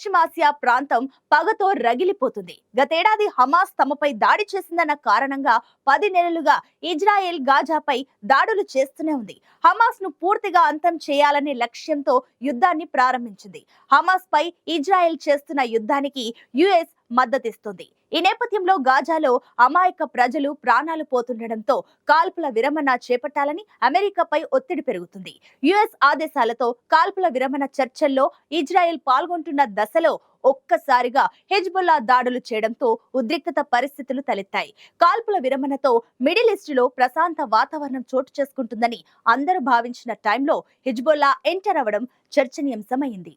పశ్చిమాసియా ప్రాంతం పగతో రగిలిపోతుంది. గతేడాది హమాస్ తమపై దాడి చేసిందన్న కారణంగా పది నెలలుగా ఇజ్రాయెల్ గాజాపై దాడులు చేస్తూనే ఉంది. హమాస్ను పూర్తిగా అంతం చేయాలనే లక్ష్యంతో యుద్ధాన్ని ప్రారంభించింది. హమాస్ పై ఇజ్రాయెల్ చేస్తున్న యుద్ధానికి యుఎస్ మద్దతిస్తుంది. ఈ నేపథ్యంలో గాజాలో అమాయక ప్రజలు ప్రాణాలు పోతుండటంతో కాల్పుల విరమణ చేపట్టాలని అమెరికాపై ఒత్తిడి పెరుగుతుంది. యుఎస్ ఆదేశాలతో కాల్పుల విరమణ చర్చల్లో ఇజ్రాయెల్ పాల్గొంటున్న దశలో ఒక్కసారిగా హెజ్బుల్లా దాడులు చేయడంతో ఉద్రిక్తత పరిస్థితులు తలెత్తాయి. కాల్పుల విరమణతో మిడిల్ ఈస్ట్లో ప్రశాంత వాతావరణం చోటు చేసుకుంటుందని అందరూ భావించిన టైంలో హిజ్బుల్లా ఎంటర్ అవ్వడం చర్చనీయాంశమైంది.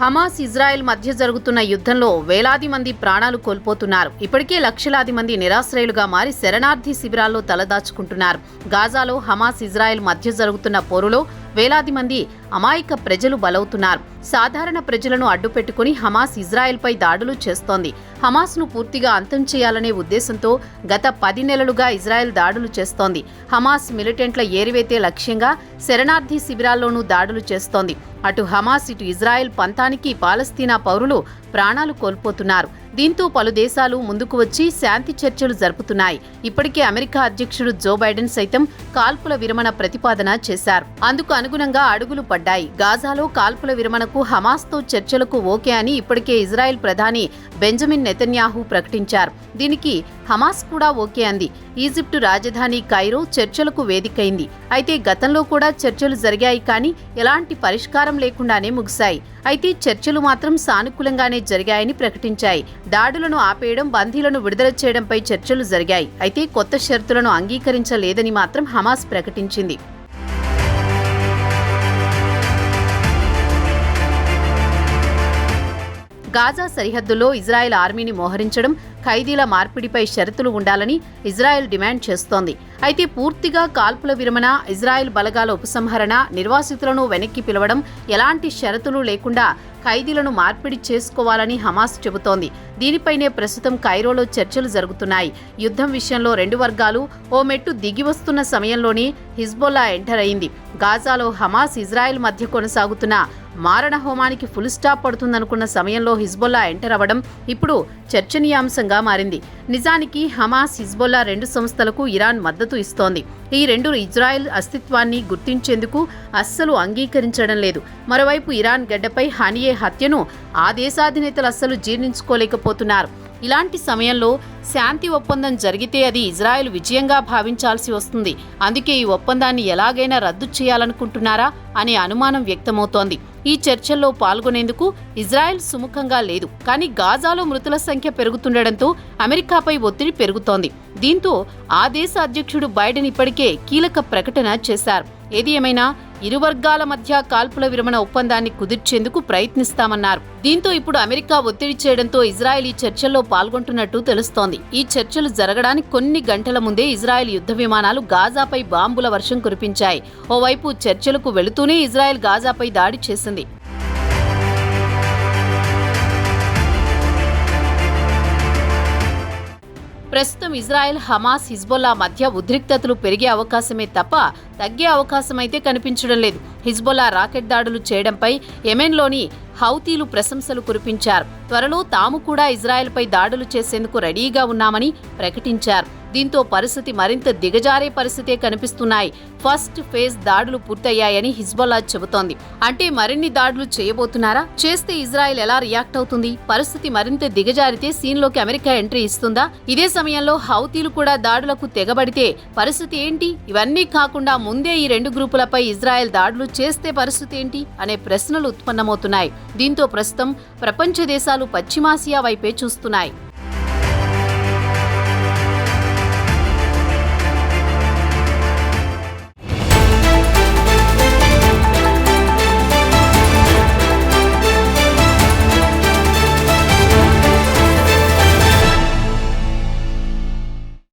హమాస్ ఇజ్రాయెల్ మధ్య జరుగుతున్న యుద్ధంలో వేలాది మంది ప్రాణాలు కోల్పోతున్నారు. ఇప్పటికే లక్షలాది మంది నిరాశ్రయులుగా మారి శరణార్థి శిబిరాల్లో తలదాచుకుంటున్నారు. గాజాలో హమాస్ ఇజ్రాయెల్ మధ్య జరుగుతున్న పోరులో వేలాది మంది అమాయక ప్రజలు బలవుతున్నారు. సాధారణ ప్రజలను అడ్డుపెట్టుకుని హమాస్ ఇజ్రాయెల్పై దాడులు చేస్తోంది. హమాస్ను పూర్తిగా అంతం చేయాలనే ఉద్దేశంతో గత పది నెలలుగా ఇజ్రాయెల్ దాడులు చేస్తోంది. హమాస్ మిలిటెంట్ల ఏరివేతే లక్ష్యంగా శరణార్థి శిబిరాల్లోనూ దాడులు చేస్తోంది. అటు హమాస్ ఇటు ఇజ్రాయెల్ పంతానికి పాలస్తీనా పౌరులు ప్రాణాలు కోల్పోతున్నారు. దీంతో పలు దేశాలు ముందుకు వచ్చి శాంతి చర్చలు జరుపుతున్నాయి. ఇప్పటికే అమెరికా అధ్యక్షుడు జో బైడెన్ సైతం కాల్పుల విరమణ ప్రతిపాదన చేశారు. అందుకు అనుగుణంగా అడుగులు పడ్డాయి. గాజాలో కాల్పుల విరమణకు హమాస్తో చర్చలకు ఓకే అని ఇప్పటికే ఇజ్రాయెల్ ప్రధాని బెంజమిన్ నెతన్యాహు ప్రకటించారు. దీనికి హమాస్ కూడా ఓకే అంది. ఈజిప్టు రాజధాని కైరో చర్చలకు వేదికైంది. అయితే గతంలో కూడా చర్చలు జరిగాయి కానీ ఎలాంటి పరిష్కారం లేకుండానే ముగిశాయి. అయితే చర్చలు మాత్రం సానుకూలంగానే జరిగాయని ప్రకటించాయి. దాడులను ఆపేయడం బందీలను విడుదల చేయడంపై చర్చలు జరిగాయి. అయితే కొత్త షరతులను అంగీకరించలేదని మాత్రం హమాస్ ప్రకటించింది. గాజా సరిహద్దులో ఇజ్రాయెల్ ఆర్మీని మోహరించడం ఖైదీల మార్పిడిపై షరతులు ఉండాలని ఇజ్రాయెల్ డిమాండ్ చేస్తోంది. అయితే పూర్తిగా కాల్పుల విరమణ ఇజ్రాయెల్ బలగాల ఉపసంహరణ నిర్వాసితులను వెనక్కి పిలవడం ఎలాంటి షరతులు లేకుండా ఖైదీలను మార్పిడి చేసుకోవాలని హమాస్ చెబుతోంది. దీనిపైనే ప్రస్తుతం కైరోలో చర్చలు జరుగుతున్నాయి. యుద్ధం విషయంలో రెండు వర్గాలు ఓ మెట్టు దిగి వస్తున్న సమయంలోనే హిజ్బొల్లా ఎంటర్ అయింది. గాజాలో హమాస్ ఇజ్రాయెల్ మధ్య కొనసాగుతున్న మారణ హోమానికి ఫుల్ స్టాప్ పడుతుందనుకున్న సమయంలో హిజ్బొల్లా ఎంటర్ అవ్వడం ఇప్పుడు చర్చనీయాంశంగా మారింది. నిజానికి హమాస్ హిజ్బొల్లా రెండు సంస్థలకు ఇరాన్ మద్దతు ఇస్తోంది. ఈ రెండు ఇజ్రాయెల్ అస్తిత్వాన్ని గుర్తించేందుకు అస్సలు అంగీకరించడం లేదు. మరోవైపు ఇరాన్ గడ్డపై హనియే హత్యను ఆ దేశాధినేతలు అస్సలు జీర్ణించుకోలేకపోతున్నారు ఇలాంటి సమయంలో శాంతి ఒప్పందం జరిగితే అది ఇజ్రాయెల్ విజయంగా భావించాల్సి వస్తుంది. అందుకే ఈ ఒప్పందాన్ని ఎలాగైనా రద్దు చేయాలనుకుంటున్నారా అనే అనుమానం వ్యక్తమవుతోంది. ఈ చర్చల్లో పాల్గొనేందుకు ఇజ్రాయెల్ సుముఖంగా లేదు. కానీ గాజాలో మృతుల సంఖ్య పెరుగుతుండటంతో అమెరికాపై ఒత్తిడి పెరుగుతోంది. దీంతో ఆ దేశ అధ్యక్షుడు బైడెన్ ఇప్పటికే కీలక ప్రకటన చేశారు. ఏది ఏమైనా ఇరు వర్గాల మధ్య కాల్పుల విరమణ ఒప్పందాన్ని కుదిర్చేందుకు ప్రయత్నిస్తామన్నారు. దీంతో ఇప్పుడు అమెరికా ఒత్తిడి చేయడంతో ఇజ్రాయెల్ ఈ చర్చల్లో పాల్గొంటున్నట్టు తెలుస్తోంది. ఈ చర్చలు జరగడానికి కొన్ని గంటల ముందే ఇజ్రాయెల్ యుద్ధ విమానాలు గాజాపై బాంబుల వర్షం కురిపించాయి. ఓవైపు చర్చలకు వెళుతూనే ఇజ్రాయెల్ గాజాపై దాడి చేసింది. ప్రస్తుతం ఇజ్రాయెల్ హమాస్ హిజ్బొల్లా మధ్య ఉద్రిక్తతలు పెరిగే అవకాశమే తప్ప తగ్గే అవకాశమైతే కనిపించడం లేదు. హిజ్బొల్లా రాకెట్ దాడులు చేయడంపై యెమెన్లోని హౌతీలు ప్రశంసలు కురిపించారు. త్వరలో తాము కూడా ఇజ్రాయెల్పై దాడులు చేసేందుకు రెడీగా ఉన్నామని ప్రకటించారు. దీంతో పరిస్థితి మరింత దిగజారే పరిస్థితే కనిపిస్తున్నాయి. ఫస్ట్ ఫేజ్ దాడులు పూర్తయ్యాయని హిజ్బొల్లా చెబుతోంది. అంటే మరిన్ని దాడులు చేయబోతున్నారా? చేస్తే ఇజ్రాయెల్ ఎలా రియాక్ట్ అవుతుంది? పరిస్థితి మరింత దిగజారితే సీన్లోకి అమెరికా ఎంట్రీ ఇస్తుందా? ఇదే సమయంలో హౌతీలు కూడా దాడులకు తెగబడితే పరిస్థితి ఏంటి? ఇవన్నీ కాకుండా ముందే ఈ రెండు గ్రూపులపై ఇజ్రాయెల్ దాడులు చేస్తే పరిస్థితి ఏంటి? అనే ప్రశ్నలు ఉత్పన్నమవుతున్నాయి. దీంతో ప్రస్తుతం ప్రపంచ దేశాలు పశ్చిమాసియా వైపే చూస్తున్నాయి.